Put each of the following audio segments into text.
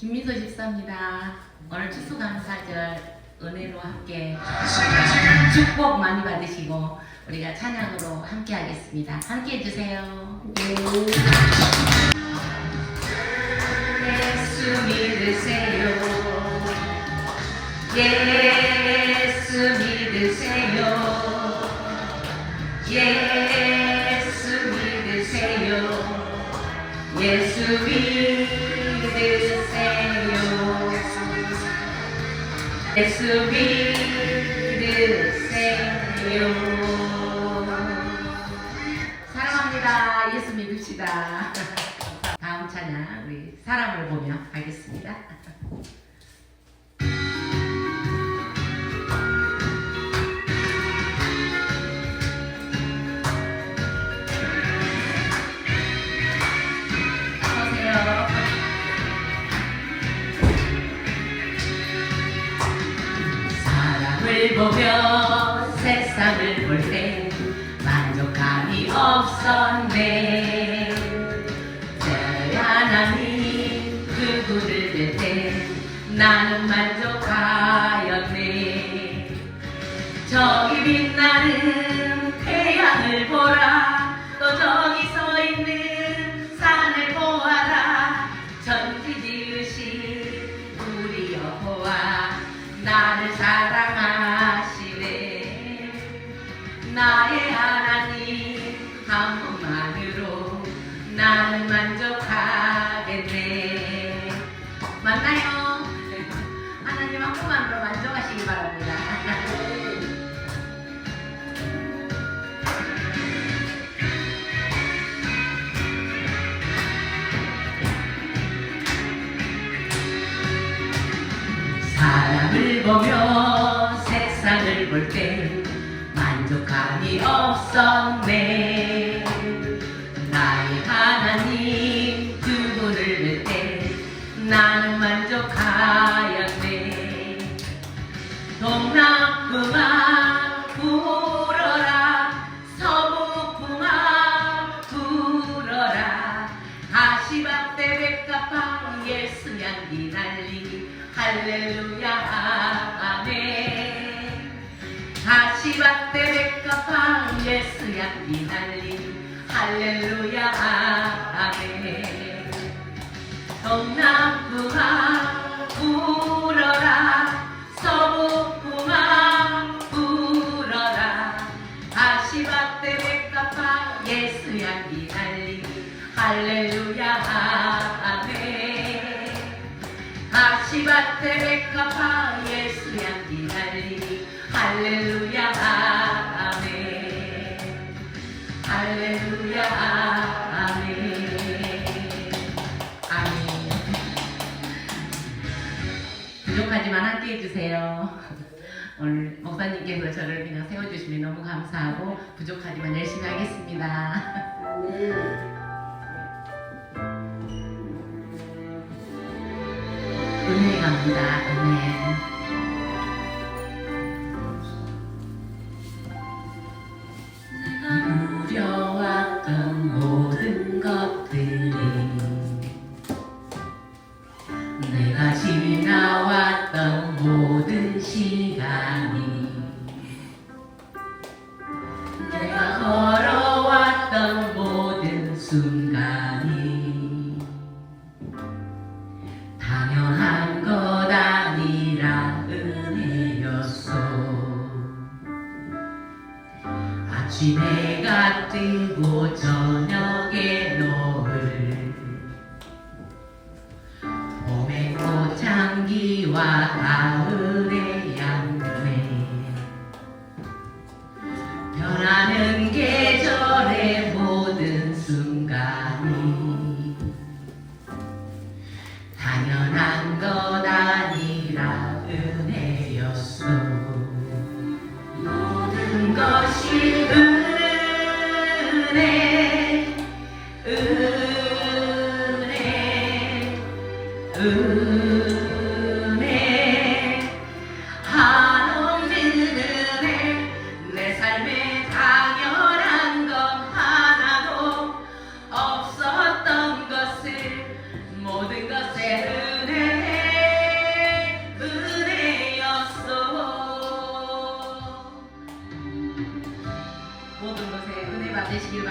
김민서 집사입니다. 오늘 추수감사절 은혜로 함께 축복 많이 받으시고 우리가 찬양으로 함께 하겠습니다. 함께 해주세요. 예수 믿으세요. 예수 믿으세요. 예수 믿으세요. 예수 믿으세요. 예수 믿으세요. 사랑합니다. 예수 믿읍시다. 다음 찬양 우리 사람을 보며 하겠습니다. 보며 세상을 볼 때 만족감이 없었네. 제 하나님 그분을 뵐때 나는 만족하였네. 저기 빛나는 태양을 보라. 또 저기 사람을 보며 세상을 볼 때 만족감이 없었네. 나의 하나님 그분을 뵐때 나는 만족하였네. 동남풍아 동남풍아 불어라 서북풍아 불어라. 가시밭대 백가방 예수 향기 날리. 할렐루야 아멘. 가시밭대 백가방 예수 향기 날리. 할렐루야 아멘 주세요. 오늘 목사님께서 저를 그냥 세워주시면 너무 감사하고 부족하지만 열심히 하겠습니다. 은혜 갑니다. 은혜 아침 해가 뜨고 저녁에 노을. 봄의 꽃향기와 가을의 향내 변하는 계절의 모든 순간이 당연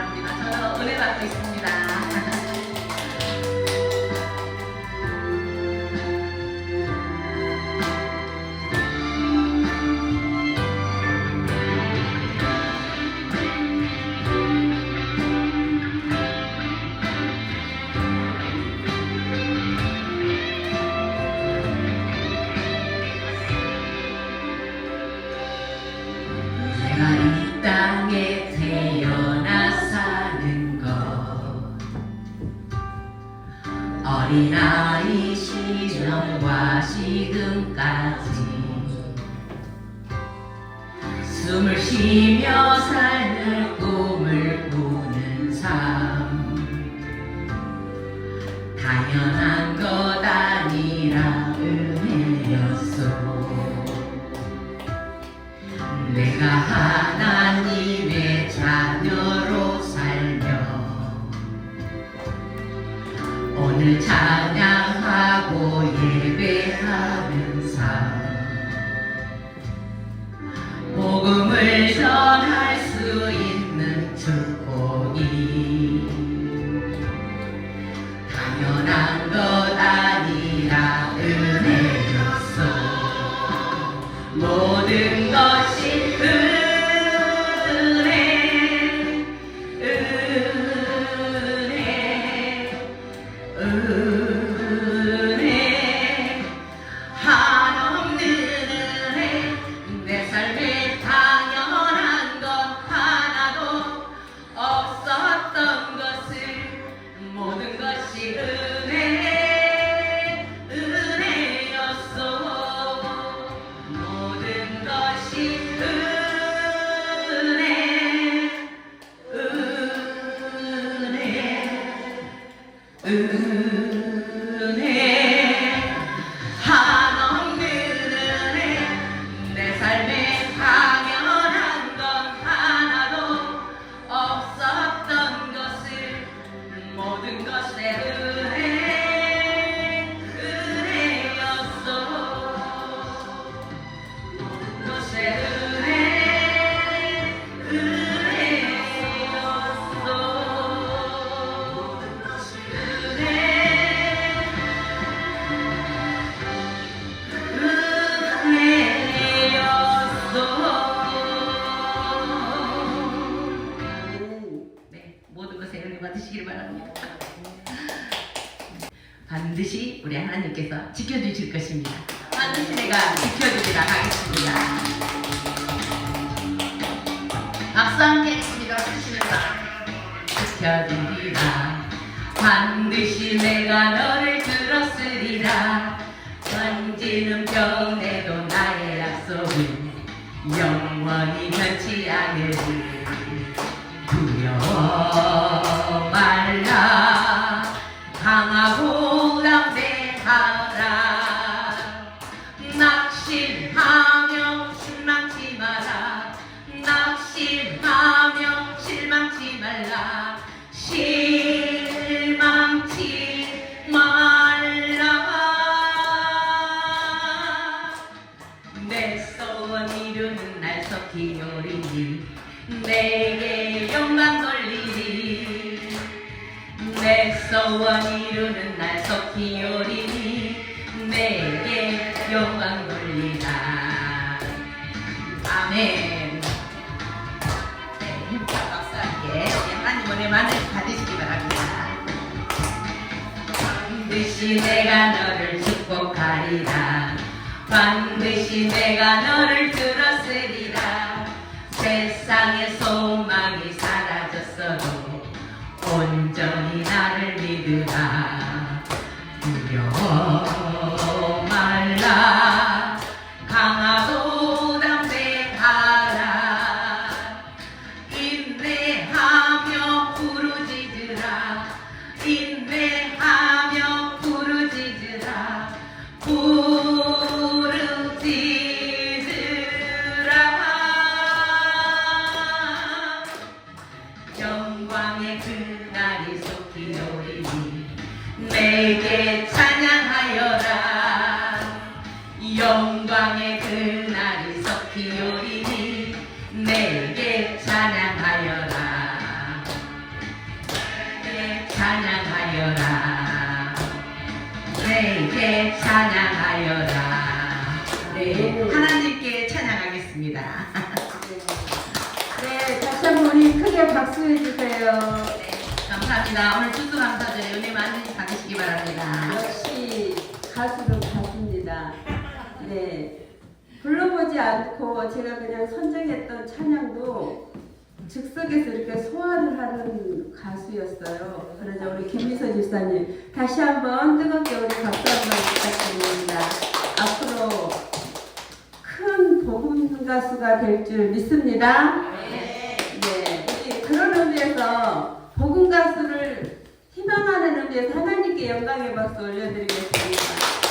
감사합니다. 저는 은혜 받고 있습니다. 쉬며 삶을 꿈을 꾸는 삶. 당연한 것 아니라 은혜였어 내가 하나님의 자녀로 살며 오늘 찬양하고 예배하는 삶 전할 수 있는 축복이 당연한 것 아니라 은혜였어 모든 것이 반드시 우리 하나님께서 지켜주실 것입니다. 반드시 내가 지켜주리라 하겠습니다. 박수 함께. 주시면서 지켜주리라. 반드시 내가 너를 들었으리라. 던지는 병에도 나의 약속은 영원히 변치 않으리. 두려워 내 소원 이루는 날 속히 오리니 내게 영광 돌리라. 아멘. 네, 힘찬 박수 함께 하나님 은혜만을 받으시기 바랍니다. 반드시 내가 너를 축복하리라. 반드시 내가 너를 들었 시한번 우리 크게 박수해 주세요. 네, 감사합니다 오늘 추수감사절에 은혜 많이 받으시기 바랍니다 역시 가수도 가수입니다. 네, 불러보지 않고 제가 그냥 선정했던 찬양도 즉석에서 이렇게 소환을 하는 가수였어요. 그러자 우리 김미서 집사님 다시 한번 뜨겁게 우리 박수 한번 부탁드립니다. 앞으로 큰 복음 가수가 될 줄 믿습니다. 네, 우리 그런 의미에서 복음 가수를 희망하는 의미에서 하나님께 영광의 박수 올려드리겠습니다.